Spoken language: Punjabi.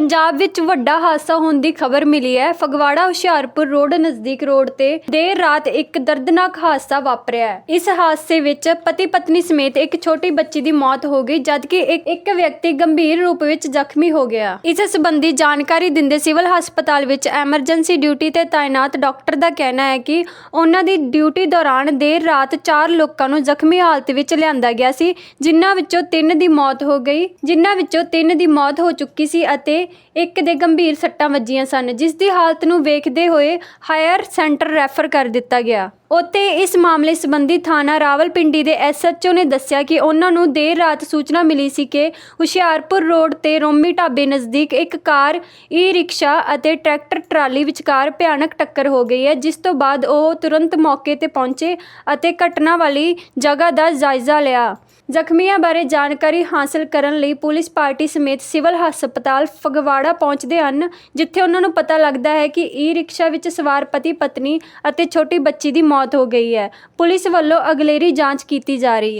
ਪੰਜਾਬ ਵਿੱਚ ਵੱਡਾ ਹਾਦਸਾ ਹੋਣ ਦੀ ਖਬਰ ਮਿਲੀ ਹੈ। ਫਗਵਾੜਾ ਹੁਸ਼ਿਆਰਪੁਰ ਰੋਡ ਨਜ਼ਦੀਕ ਰੋਡ ਤੇ ਦੇਰ ਰਾਤ ਇੱਕ ਦਰਦਨਾਕ ਹਾਦਸਾ ਵਾਪਰਿਆ ਹੈ। ਇਸ ਹਾਦਸੇ ਵਿੱਚ ਪਤੀ ਪਤਨੀ ਸਮੇਤ ਇੱਕ ਛੋਟੀ ਬੱਚੀ ਦੀ ਮੌਤ ਹੋ ਗਈ, ਜਦਕਿ ਇੱਕ ਇੱਕ ਵਿਅਕਤੀ ਗੰਭੀਰ ਰੂਪ ਵਿੱਚ ਜ਼ਖਮੀ ਹੋ ਗਿਆ। ਇਸ ਸੰਬੰਧੀ ਜਾਣਕਾਰੀ ਦਿੰਦੇ ਸਿਵਲ ਹਸਪਤਾਲ ਵਿੱਚ ਐਮਰਜੈਂਸੀ ਡਿਊਟੀ ਤੇ ਤਾਇਨਾਤ ਡਾਕਟਰ ਦਾ ਕਹਿਣਾ ਹੈ ਕਿ ਉਹਨਾਂ ਦੀ ਡਿਊਟੀ ਦੌਰਾਨ ਦੇਰ ਰਾਤ 4 ਲੋਕਾਂ ਨੂੰ ਜ਼ਖਮੀ ਹਾਲਤ ਵਿੱਚ ਲਿਆਂਦਾ ਗਿਆ ਸੀ, ਜਿਨ੍ਹਾਂ ਵਿੱਚੋਂ 3 ਦੀ ਮੌਤ ਹੋ ਗਈ, ਜਿਨ੍ਹਾਂ ਵਿੱਚੋਂ 3 ਦੀ ਮੌਤ ਹੋ ਚੁੱਕੀ ਸੀ ਅਤੇ ਇੱਕ ਦੇ ਗੰਭੀਰ ਸੱਟਾਂ ਵੱਜੀਆਂ ਸਨ, ਜਿਸ ਦੀ ਹਾਲਤ ਨੂੰ ਵੇਖਦੇ ਹੋਏ ਹਾਇਰ ਸੈਂਟਰ ਰੈਫਰ ਕਰ ਦਿੱਤਾ ਗਿਆ। ਉੱਥੇ ਇਸ ਮਾਮਲੇ ਸੰਬੰਧੀ ਥਾਣਾ ਰਾਵਲਪਿੰਡੀ ਦੇ ਐਸਐਚਓ ਨੇ ਦੱਸਿਆ ਕਿ ਉਹਨਾਂ ਨੂੰ ਦੇਰ ਰਾਤ ਸੂਚਨਾ ਮਿਲੀ ਸੀ ਕਿ ਹੁਸ਼ਿਆਰਪੁਰ ਰੋਡ ਤੇ ਰੋਮੀ ਢਾਬੇ ਨਜ਼ਦੀਕ ਇੱਕ ਕਾਰ ਈ ਰਿਕਸ਼ਾ ਅਤੇ ਟਰੈਕਟਰ ਟਰਾਲੀ ਵਿਚਕਾਰ ਭਿਆਨਕ ਟੱਕਰ ਹੋ ਗਈ ਹੈ, ਜਿਸ ਤੋਂ ਬਾਅਦ ਉਹ ਤੁਰੰਤ ਮੌਕੇ ਤੇ ਪਹੁੰਚੇ ਅਤੇ ਘਟਨਾ ਵਾਲੀ ਜਗ੍ਹਾ ਦਾ ਜਾਇਜ਼ਾ ਲਿਆ। ਜ਼ਖਮੀਆਂ ਬਾਰੇ ਜਾਣਕਾਰੀ ਹਾਸਲ ਕਰਨ ਲਈ ਪੁਲਿਸ ਪਾਰਟੀ ਸਮੇਤ ਸਿਵਲ ਹਸਪਤਾਲ ਫਗਵਾੜਾ ਪਹੁੰਚਦੇ ਹਨ, ਜਿੱਥੇ ਉਹਨਾਂ ਨੂੰ ਪਤਾ ਲੱਗਦਾ ਹੈ ਕਿ ਈ ਰਿਕਸ਼ਾ ਵਿੱਚ ਸਵਾਰ ਪਤੀ ਪਤਨੀ ਅਤੇ ਛੋਟੀ ਬੱਚੀ ਦੀ ਮੌਤ ਹੋ ਗਈ ਹੈ। ਪੁਲਿਸ ਵੱਲੋਂ ਅਗਲੇਰੀ ਜਾਂਚ ਕੀਤੀ ਜਾ ਰਹੀ ਹੈ।